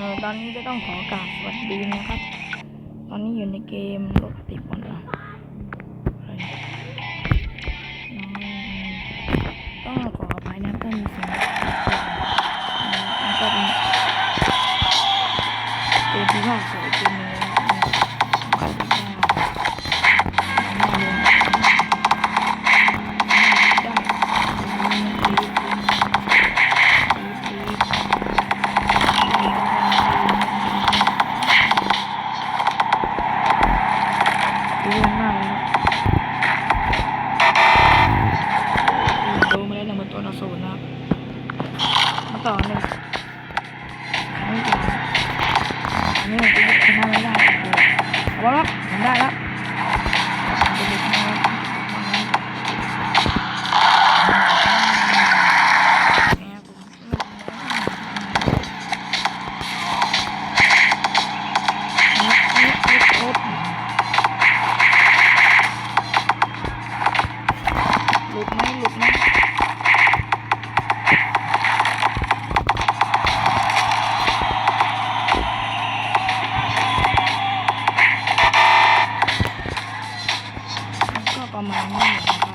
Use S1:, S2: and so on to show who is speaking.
S1: ออตอนนี้ก็ต้องขอกราบสวัสดีนะครับ ตอนนี้อยู่ในเกมรถติดบอลนะ ดีมากเลยดูมาได้หนึ่งประตูต่อศูนย์นะครับมาต่อเลยไม่ได้อันนี้มันจะชนะไม่ได้เอาละทำได้แล้ว หลุดนะก็ประมาณนี้